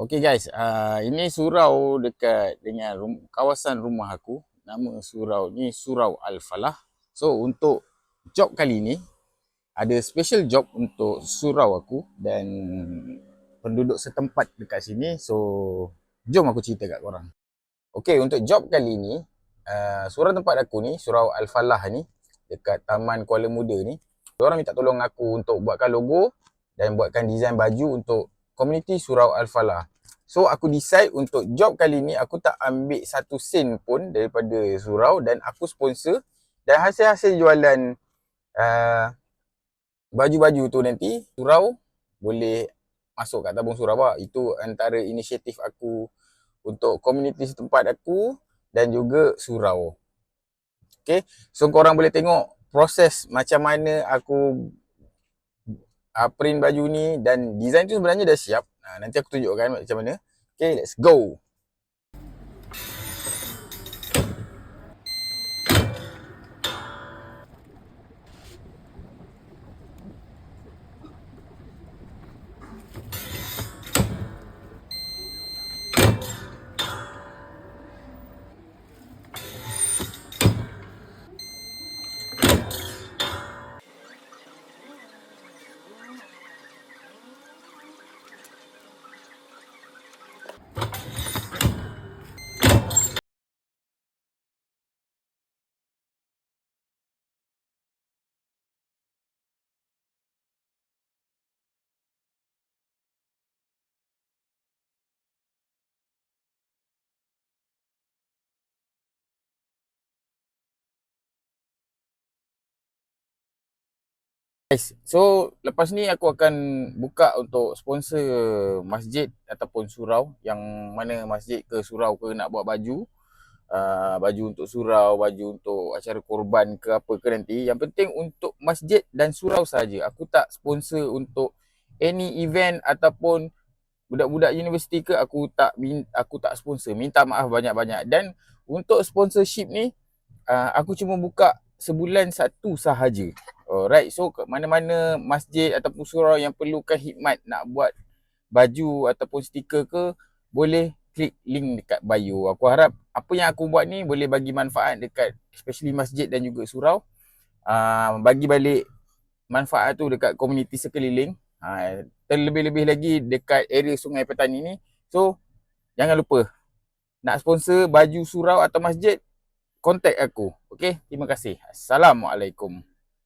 Okay guys, uh, ini surau dekat dengan rum, kawasan rumah aku. Nama surau ni Surau Al-Falah. So untuk job kali ni, ada special job untuk surau aku dan penduduk setempat dekat sini. So jom aku cerita kat korang. Okay untuk job kali ni, uh, surau tempat aku ni, Surau Al-Falah ni, dekat Taman Kuala Muda ni. Orang minta tolong aku untuk buatkan logo dan buatkan design baju untuk community Surau Al-Falah. So aku decide untuk job kali ni aku tak ambil satu sen pun daripada surau dan aku sponsor dan hasil-hasil jualan uh, baju-baju tu nanti surau boleh masuk kat tabung surau lah. Itu antara inisiatif aku untuk community setempat aku dan juga surau. Okay, so korang boleh tengok proses macam mana aku uh, print baju ni dan design tu sebenarnya dah siap. Uh, nanti aku tunjukkan macam mana. Okay, let's go. Guys, so lepas ni aku akan buka untuk sponsor masjid ataupun surau yang mana masjid ke surau ke nak buat baju. Uh, baju untuk surau, baju untuk acara korban ke apa ke nanti. Yang penting untuk masjid dan surau saja. Aku tak sponsor untuk any event ataupun budak-budak universiti ke aku tak aku tak sponsor. Minta maaf banyak-banyak. Dan untuk sponsorship ni uh, aku cuma buka sebulan satu sahaja. Alright, so ke mana-mana masjid ataupun surau yang perlukan khidmat nak buat baju ataupun stiker ke, boleh klik link dekat bio. Aku harap apa yang aku buat ni boleh bagi manfaat dekat especially masjid dan juga surau. Uh, bagi balik manfaat tu dekat komuniti sekeliling. Uh, terlebih-lebih lagi dekat area Sungai Petani ni. So, jangan lupa nak sponsor baju surau atau masjid, contact aku. Okay, terima kasih. Assalamualaikum.